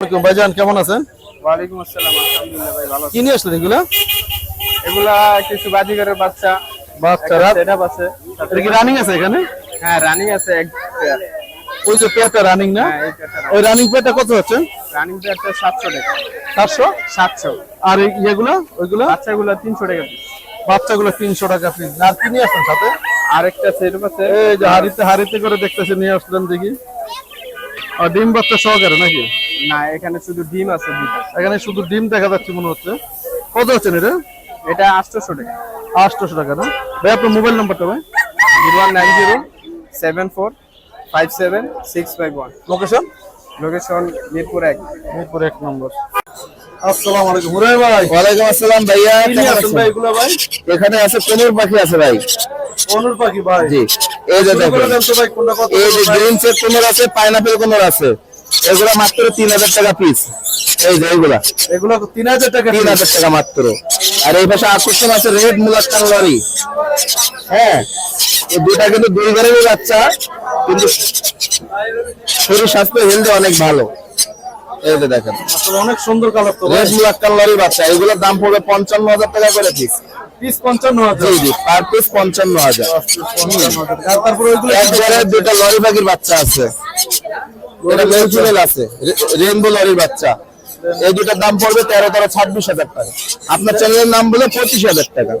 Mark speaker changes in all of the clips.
Speaker 1: ভাইজান কেমন আছেন?
Speaker 2: ওয়ালাইকুম আসসালাম আলহামদুলিল্লাহ ভাই ভালো
Speaker 1: কি নিয়ে আসলেন এগুলা?
Speaker 2: এগুলা কিছু বাজিগারের বাচ্চা।
Speaker 1: বাচ্চারা
Speaker 2: আছে।
Speaker 1: এটা কি রানিং আছে এখানে?
Speaker 2: হ্যাঁ রানিং আছে এক পেয়ার
Speaker 1: ওই যে পেয়ারটা রানিং না?
Speaker 2: হ্যাঁ
Speaker 1: ওই রানিং পেয়ারটা কত হচ্ছে?
Speaker 2: রানিং পেয়ারটা টাকা।
Speaker 1: আর ওইগুলা?
Speaker 2: বাচ্চাগুলো তিনশো টাকা piece।
Speaker 1: বাচ্চাগুলো তিনশো টাকা পিস আর কি নিয়ে আসছেন সাথে?
Speaker 2: আরেকটা সেটআপ আছে।
Speaker 1: এই যে হাড়িতে হাড়িতে করে দেখতেছে নিয়ে আসলেন দেখি। আর ডিম বাচ্চা সহকারে নাকি?
Speaker 2: না এখানে শুধু ডিম আছে দুটো।
Speaker 1: এখানে শুধু ডিম দেখা যাচ্ছে মনে হচ্ছে। কত হচ্ছেন এটা?
Speaker 2: এটা আটশোশো টাকা।
Speaker 1: আটশোশো টাকা না? ভাই আপনার মোবাইল নাম্বারটা ভাই?
Speaker 2: Zero one nine zero seven four five seven six five one.
Speaker 1: Location
Speaker 2: location Mirpur এক।
Speaker 1: মিরপুর এক নম্বর। আসসালামু আলাইকুম। হুরাই ভাই।
Speaker 3: ওয়ালাইকুম আসসালাম ভাইয়া
Speaker 1: ভাই এগুলো ভাই?
Speaker 3: এখানে আছে কোনোর পাখি আছে ভাই।
Speaker 1: অনুর পাখি ভাই।
Speaker 3: জি। এই যে দেখুন। এই যে গ্রিন কোনোর আছে পাইনাপেল কোনোর আছে। এগুলা মাত্র তিন হাজার টাকা পিস এই যে এগুলা।
Speaker 1: এগুলো তিন হাজার টাকা
Speaker 3: তিন হাজার টাকা মাত্র। আর এই পাশে আকর্ষণ আছে রেড মুলাক্কান লরি হ্যাঁ এই দুটা কিন্তু দুই ঘরেরই বাচ্চা কিন্তু শরীর স্বাস্থ্য হেলথ অনেক ভালো। এই দেখেন।
Speaker 1: অনেক সুন্দর কালার তো
Speaker 3: রেড মুলাক্কান লরি বাচ্চা এগুলোর দাম পড়বে পঞ্চান্ন হাজার টাকা করে পিস
Speaker 1: পিস পঞ্চান্ন হাজার।
Speaker 3: জি পার পিস পঞ্চান্ন হাজার।
Speaker 1: তারপরে
Speaker 3: দুটা লরি পাখির বাচ্চা আছে। এটা মেল ফিমেল আছে। রেনবো লরির বাচ্চা। এই দুটার দাম পড়বে তেরো তেরো ছাব্বিশ হাজার টাকা। আপনার চ্যানেলের নাম বলে পঁচিশ হাজার টাকা।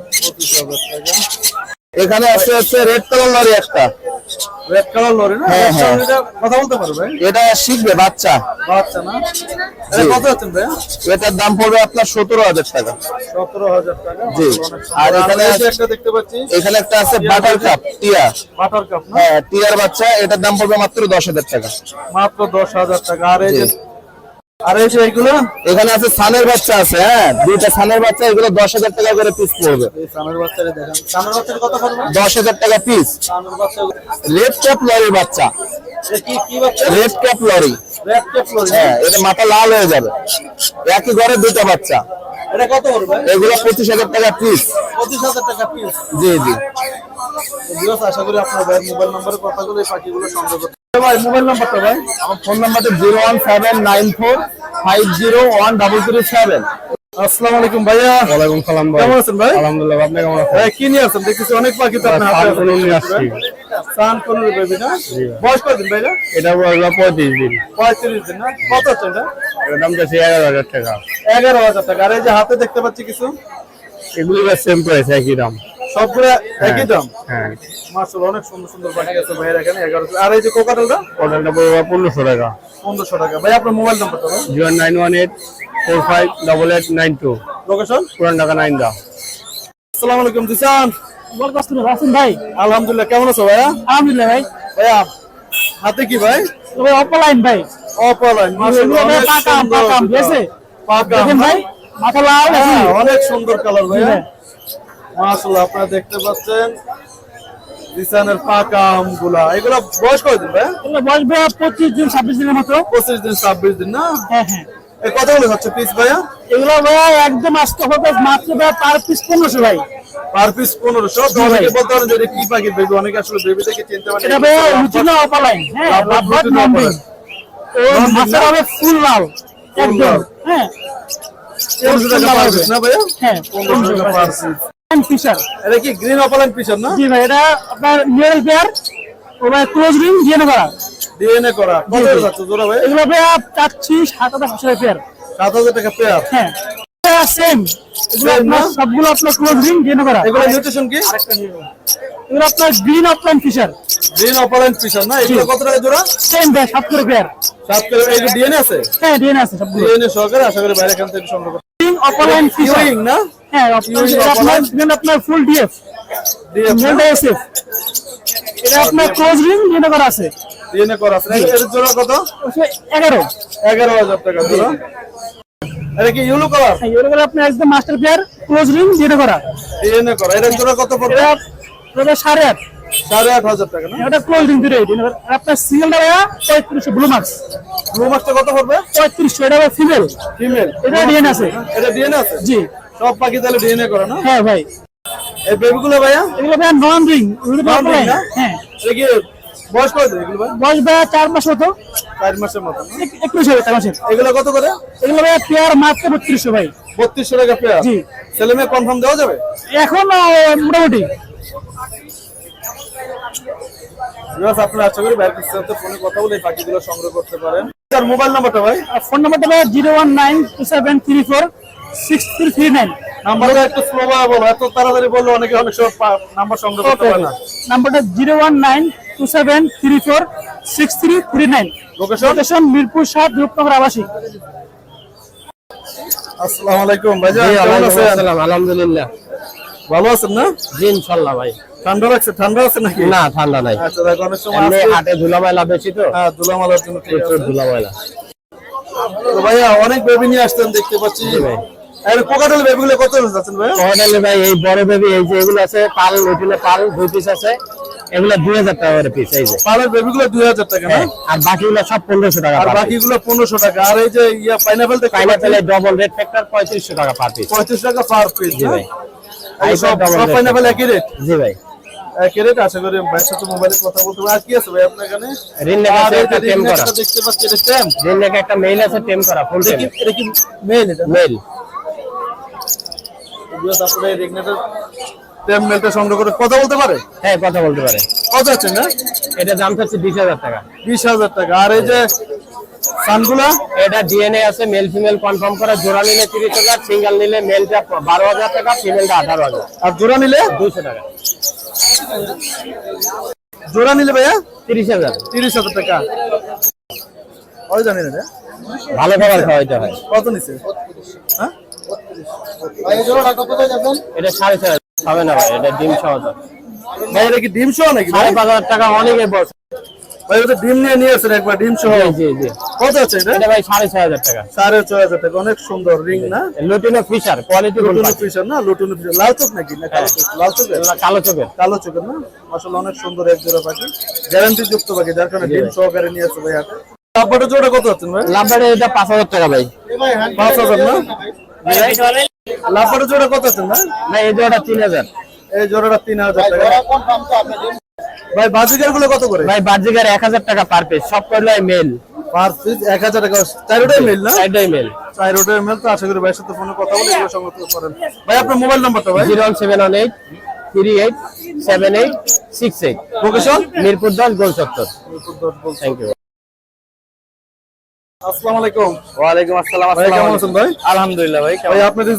Speaker 3: এখানে আছে হচ্ছে রেড কালার লরি একটা।
Speaker 1: রেড কালার লরি না?
Speaker 3: হ্যাঁ, হ্যাঁ।
Speaker 1: কথা বলতে পারবে
Speaker 3: এটা শিখবে বাচ্চা।
Speaker 1: বাচ্চা না? এটা কত হচ্ছেন ভাই?
Speaker 3: এটার দাম পড়বে আপনার সতেরো হাজার টাকা।
Speaker 1: সতেরো হাজার টাকা।
Speaker 3: জি।
Speaker 1: আর এখানে একটা দেখতে পাচ্ছি।
Speaker 3: এখানে একটা আছে বাটার কাপ টিয়া।
Speaker 1: বাটার কাপ
Speaker 3: হ্যাঁ টিয়ার বাচ্চা এটার দাম পড়বে মাত্র দশ হাজার টাকা।
Speaker 1: মাত্র দশ হাজার টাকা। আর এই যে
Speaker 3: এখানে আছে সানের বাচ্চা আছে হ্যাঁ? দুইটা সানের বাচ্চা এগুলো দশ হাজার টাকা করে পিস পড়বে। দশ হাজার টাকা পিস রেড ক্যাপ লরির বাচ্চা। Red cap lory. হ্যাঁ এটা মাথা লাল হয়ে যাবে। একই ঘরে দুটো বাচ্চা।
Speaker 1: এটা কত পড়বে?
Speaker 3: এগুলো পঁচিশ হাজার টাকা পিস
Speaker 1: পঁচিশ হাজার টাকা পিস
Speaker 3: জি জি।
Speaker 1: আশা করি আপনার ভাইয়ের মোবাইল নম্বরে কথা বলে পাখিগুলো সংগ্রহ করতে ভাই মোবাইল নাম্বারটা ভাই?
Speaker 3: আমার ফোন নাম্বারটা zero one seven nine four five zero one double three seven
Speaker 1: আসসালামু আলাইকুম ভাইয়া।
Speaker 3: ওয়ালাইকুম সালাম
Speaker 1: কেমন আছেন ভাই?
Speaker 3: আলহামদুলিল্লাহ আপনি কেমন আছেন?
Speaker 1: ভাই কি নিয়ে দেখতেছি অনেক পাখি তো আপনার হাতে আছে
Speaker 3: নিয়ে আসছি।
Speaker 1: সান কোন বেবি না? বয়স কত দিন ভাইয়া?
Speaker 3: এটা দিন।
Speaker 1: পঁয়ত্রিশ দিন না? কত এটা?
Speaker 3: দাম টাকা।
Speaker 1: আর এই যে হাতে দেখতে পাচ্ছি কিছু?
Speaker 3: এগুলি সেম প্রাইস একই দাম।
Speaker 1: সবগুলো একই দাম?
Speaker 3: হ্যাঁ।
Speaker 1: অনেক সুন্দর সুন্দর পাখি আছে ভাইয়ের এখানে এগারো আর এই যে কোকাটেলটা?
Speaker 3: ওটাটা পড়বে পনেরোশো টাকা।
Speaker 1: পনেরোশো টাকা। ভাই আপনার মোবাইল নাম্বারটা ভাই
Speaker 3: zero nine one eight four five double eight nine two.
Speaker 1: Location
Speaker 3: Puran Dhaka nine দা
Speaker 1: আসসালামু আলাইকুম দিসান
Speaker 4: রাসুন ভাই।
Speaker 1: আলহামদুলিল্লাহ কেমন আছো ভাইয়া?
Speaker 4: আলহামদুলিল্লাহ ভাই।
Speaker 1: ভাইয়া হাতে কি ভাই?
Speaker 4: তবে অপলাইন ভাই।
Speaker 1: অপলাইন
Speaker 4: ভাই পাকাম পাকাম ঠিক আছে ভাই মাথা লাল
Speaker 1: হ্যাঁ, অনেক সুন্দর কালার ভাইয়া।
Speaker 4: হ্যাঁ।
Speaker 1: মাশাআল্লাহ আপনারা দেখতে পাচ্ছেন পাকা আমগুলা এগুলা বয়স কয়দিন ভাই?
Speaker 4: এগুলো বয়স ভাই পঁচিশ দিন ছাব্বিশ দিনের মতো।
Speaker 1: পঁচিশ দিন ছাব্বিশ দিন না?
Speaker 4: হ্যাঁ হ্যাঁ।
Speaker 1: এ কতগুলো হচ্ছে পিস ভাইয়া?
Speaker 4: এগুলো ভাই একদম আস্তে হবে মাত্র ভাই পার পিস পনেরোশো ভাই।
Speaker 1: পার পিস পনেরোশো। অনেকে বলতে পারেন যে কি পাখি? বেবি অনেকে আসলে বেবি থেকে চিনতে পারে
Speaker 4: এটা ভাই রুচিনা অপলাইন। হ্যাঁ
Speaker 1: লাভবাদ
Speaker 4: ও মাছের হবে ফুল লাল একদম। হ্যাঁ।
Speaker 1: পনেরোশো টাকা পার পিস না ভাইয়া?
Speaker 4: হ্যাঁ
Speaker 1: পনেরোশো টাকা পার পিস
Speaker 4: ফিশার
Speaker 1: এটা কি গ্রিন অপালাইন পিসার না?
Speaker 4: জি ভাই এটা আপনার নিয়ার পেয়ার ও ক্লোজ রিং দিয়ে করা।
Speaker 1: ডিএনএ করা। কত যাচ্ছে জোড়া ভাই?
Speaker 4: এগুলো ভাই চাচ্ছি সাত হাজার পাঁচশো পেয়ার
Speaker 1: সাত হাজার টাকা পেয়ার
Speaker 4: হ্যাঁ। সেম এগুলো
Speaker 1: Same না?
Speaker 4: আপনার সবগুলো আপনার ক্লোজ রিং দিয়ে করা।
Speaker 1: এগুলো নিউট্রিশন কি?
Speaker 4: এগুলো আপনার green opaline Fischer
Speaker 1: green opaline Fischer না? এগুলো কত টাকা জোড়া?
Speaker 4: সেম ভাই সাত করে পেয়ার
Speaker 1: সাত করে এই ডিএনএ আছে?
Speaker 4: হ্যাঁ ডিএনএ আছে সবগুলো।
Speaker 1: ডিএনএ সহকারে আশা করি বাইরে এখান থেকে সংগ্রহ করতে
Speaker 4: গ্রিন ফিশার
Speaker 1: না?
Speaker 4: হ্যাঁ আপনার আপনার আপনার ফুল ডিএফ
Speaker 1: ডিএফ
Speaker 4: এসএফ এটা আপনার ক্লোজ রিং দিয়ে করা আছে।
Speaker 1: ডিএনএ করা আছে। এর জোড়া কত?
Speaker 4: হচ্ছে এগারো।
Speaker 1: এগারো হাজার টাকা জোড়া। এটা কি ইউলো কালার
Speaker 4: হ্যাঁ এগুলো আপনার একদম মাস্টার ক্লোজ রিং করা।
Speaker 1: ডিএনএ করা। এটার জোড়া কত পড়বে?
Speaker 4: এটা এটা সাড়ে আট।
Speaker 1: সাড়ে আট হাজার টাকা না?
Speaker 4: এটা ক্লোজ রিং আপনার ভাইয়া পঁয়ত্রিশশো ব্লু মার্কস
Speaker 1: ব্লু মাছটা কত পড়বে?
Speaker 4: পঁয়ত্রিশশো এটা ফিমেল
Speaker 1: ফিমেল
Speaker 4: এটা ডিএনএ আছে।
Speaker 1: এটা ডিএনএ আছে?
Speaker 4: জি।
Speaker 1: সব পাখি তাহলে ডিএনএ করা না?
Speaker 4: হ্যাঁ ভাই।
Speaker 1: এই বেবিগুলো ভাইয়া?
Speaker 4: এগুলো ভাই নন রিং এগুলো
Speaker 1: Non-ring
Speaker 4: হ্যাঁ।
Speaker 1: এটা কি বয়স কত এগুলো ভাই?
Speaker 4: বয়স ভাইয়া চার মাস মতো।
Speaker 1: চার মাসের মতো।
Speaker 4: একটু বেশি চার মাসের।
Speaker 1: এগুলো কত করে?
Speaker 4: এগুলো ভাইয়া পেয়ার মাত্র বত্রিশশো ভাই।
Speaker 1: বত্রিশশো টাকা পেয়ার
Speaker 4: জি।
Speaker 1: ছেলে মেয়ে কনফার্ম দেওয়া যাবে?
Speaker 4: এখন মোটামুটি।
Speaker 1: আপনারা আশা করি বাইরের সাথে ফোনে কথা বলে পাখিগুলো সংগ্রহ করতে পারেন। তার মোবাইল নাম্বারটা ভাই?
Speaker 4: ফোন নাম্বারটা ভাইয়া zero one nine two seven three four. Six three three nine
Speaker 1: নাম্বারটা একটু স্লো বলো এত তাড়াতাড়ি বললে অনেকে অনেক সময় নাম্বার সংগ্রহ করতে পারে না।
Speaker 4: নাম্বারটা zero one nine two seven three four six three three nine
Speaker 1: location
Speaker 4: location Mirpur সাত রূপনগর আবাসিক।
Speaker 1: আসসালামু আলাইকুম ভাইজান কেমন আছেন?
Speaker 5: আলহামদুলিল্লাহ।
Speaker 1: ভালো আছেন না?
Speaker 5: জি ইনশাল্লাহ ভাই।
Speaker 1: ঠান্ডা লাগছে ঠান্ডা আছে নাকি?
Speaker 5: না ঠান্ডা নাই।
Speaker 1: আচ্ছা দেখো অনেক সময়
Speaker 5: এমনি হাটে ধুলা ময়লা বেশি তো।
Speaker 1: হ্যাঁ জন্য
Speaker 5: প্রচুর
Speaker 1: তো ভাইয়া অনেক বেবি নিয়ে আসতেন দেখতে পাচ্ছি।
Speaker 5: ভাই।
Speaker 1: আর পোকাটাল বেবিগুলো কত যাচ্ছেন ভাইয়া
Speaker 5: কয়টালে ভাই এই বড় বেবি এই যে এগুলো আছে পাল ওইগুলো পাল দুই পিস আছে। এগুলো দুই হাজার টাকা করে পিস এই যে।
Speaker 1: পালের বেবিগুলো দুই হাজার টাকা না?
Speaker 5: হ্যাঁ, আর বাকিগুলো সব পনেরোশো টাকা
Speaker 1: আর বাকিগুলো পনেরোশো টাকা। আর এই যে ইয়া pineapple
Speaker 5: pineapple double red factor পঁয়ত্রিশশো টাকা পার পিস
Speaker 1: পঁয়ত্রিশ টাকা পার পিস
Speaker 5: জি ভাই।
Speaker 1: সব সব পাইনাপেল একই রেট
Speaker 5: জি ভাই।
Speaker 1: একই রেট আশা করি ভাইয়ের সাথে মোবাইলে কথা বলতে পারব। আর কি আছে ভাই আপনার এখানে?
Speaker 5: রিন নেক আছে একটা টেম করা।
Speaker 1: দেখতে পাচ্ছি এটা টেম
Speaker 5: রিন একটা মেইল আছে টেম করা ফুল
Speaker 1: এটা
Speaker 5: টেম
Speaker 1: এটা কি মেল এটা?
Speaker 5: মেল
Speaker 1: বিকজ আপনার এই রিগনেটের মেলটা সংগ্রহ করে কথা বলতে পারে?
Speaker 5: হ্যাঁ কথা বলতে পারে।
Speaker 1: কত আছে না?
Speaker 5: এটা দাম হচ্ছে বিশ হাজার টাকা।
Speaker 1: বিশ হাজার টাকা। আর এই যে সানগুলা?
Speaker 5: এটা ডিএনএ আছে মেল ফিমেল কনফার্ম করা। জোড়া নিলে তিরিশ হাজার সিঙ্গেল নিলে মেলটা বারো হাজার টাকা ফিমেলটা আঠারো হাজার।
Speaker 1: আর জোড়া নিলে?
Speaker 5: দুইশো টাকা।
Speaker 1: জোড়া নিলে ভাইয়া?
Speaker 5: তিরিশ হাজার।
Speaker 1: তিরিশ হাজার টাকা। ওই জানি না
Speaker 5: ভালো খাবার খাওয়াইতে হয়।
Speaker 1: কত নিছে? হ্যাঁ
Speaker 5: এটা সাড়ে ছয় হাজার। হবে না ভাই এটা ডিম ছ
Speaker 1: ভাই এটা কি ডিম সহ নাকি ভাই?
Speaker 5: সাড়ে পাঁচ হাজার টাকা অনেকে বলছে।
Speaker 1: ভাই ওটা ডিম নিয়ে নিয়ে আসেন একবার ডিম সহ।
Speaker 5: জি জি
Speaker 1: কত আছে এটা?
Speaker 5: এটা ভাই সাড়ে ছয় হাজার টাকা।
Speaker 1: সাড়ে ছয় হাজার টাকা অনেক সুন্দর রিং না?
Speaker 5: Lutino Fischer quality
Speaker 1: lutino Fischer না? Lutino Fischer. লাল চোখ নাকি? না কালো চোখ লাল
Speaker 5: কালো চোখের।
Speaker 1: কালো চোখের না? আসলে অনেক সুন্দর এক জোড়া পাখি। গ্যারান্টি যুক্ত পাখি যার কারণে ডিম সহকারে নিয়ে আসছে ভাই লাভবাটা জোড়া কত আছেন ভাই?
Speaker 5: লাভবারে এটা পাঁচ হাজার টাকা ভাই।
Speaker 1: পাঁচ হাজার না? লাভবাটা জোড়া কত আছেন না
Speaker 5: না এই জোড়াটা তিন হাজার।
Speaker 1: এই জোড়াটা তিন হাজার টাকা। ভাই বাজিকারগুলো কত করে?
Speaker 5: ভাই বার্জিকার এক হাজার টাকা পার পিস সব করলে মেল
Speaker 1: পার পিস এক হাজার টাকা। চারোটাই মিল না?
Speaker 5: চারটাই মেল
Speaker 1: চারোটাই মেল তো আশা করি ভাইয়ের সাথে ফোনে কথা বলে এগুলো সংগ্রহ করেন ভাই আপনার মোবাইল নাম্বারটা ভাই?
Speaker 5: Zero one seven one eight three eight seven eight six eight.
Speaker 1: Location
Speaker 5: Mirpur দশ গোল চত্বর থ্যাংক ইউ
Speaker 1: আসসালামু আলাইকুম।
Speaker 5: আসসালাম
Speaker 1: কেমন আছেন ভাই?
Speaker 5: আলহামদুলিল্লাহ ভাই
Speaker 1: ভাই আপনি যে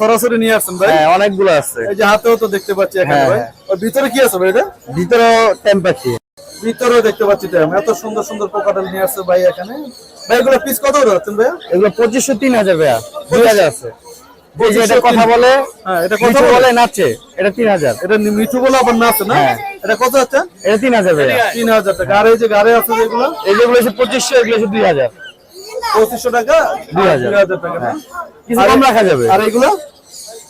Speaker 1: সরাসরি নিয়ে আসছেন ভাই?
Speaker 5: হ্যাঁ অনেকগুলো আছে।
Speaker 1: এই যে হাতেও তো দেখতে পাচ্ছি এখানে
Speaker 5: হ্যাঁ,
Speaker 1: ভাই। ভিতরে কি আছে ভাই এটা?
Speaker 5: ভিতরে
Speaker 1: ভিতরেও দেখতে পাচ্ছি ট্যাম এত সুন্দর সুন্দর পোকাটাল নিয়ে আসছে ভাই এখানে। ভাই এগুলো পিস কত করে যাচ্ছেন ভাই
Speaker 5: এগুলো পঁচিশশো তিন হাজার ভাইয়া। দুই হাজার আছে। এটা কথা বলে
Speaker 1: হ্যাঁ এটা
Speaker 5: কথা বলে। নাচছে এটা তিন হাজার।
Speaker 1: এটা মিঠু বলে আবার না আছে না?
Speaker 5: হ্যাঁ।
Speaker 1: এটা কত আছে
Speaker 5: এটা তিন হাজার
Speaker 1: তিন হাজার টাকা। আর এই যে গাড়ি আছে যেগুলো?
Speaker 5: এগুলো হচ্ছে পঁচিশশো এগুলো দুই হাজার।
Speaker 1: পঁচিশশো টাকা?
Speaker 5: দুই হাজার।
Speaker 1: টাকা?
Speaker 5: কিছু কম রাখা যাবে?
Speaker 1: আর এগুলো?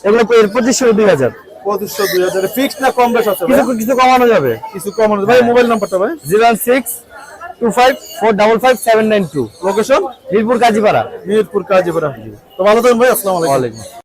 Speaker 5: এগুলো পঁচিশশো দুই হাজার।
Speaker 1: পঁচিশশো দুই হাজার ফিক্স না কম বেশ আছে
Speaker 5: কিছু কিছু কমানো যাবে।
Speaker 1: কিছু কমানো ভাই মোবাইল নাম্বারটা ভাই।
Speaker 5: Zero six two five four double five seven nine two.
Speaker 1: Location
Speaker 5: Mirpur Kazipara.
Speaker 1: Mirpur Kazipura তো ভালো থাকবেন ভাই আসসালামু আলাইকুম।
Speaker 5: ওয়ালাইকুম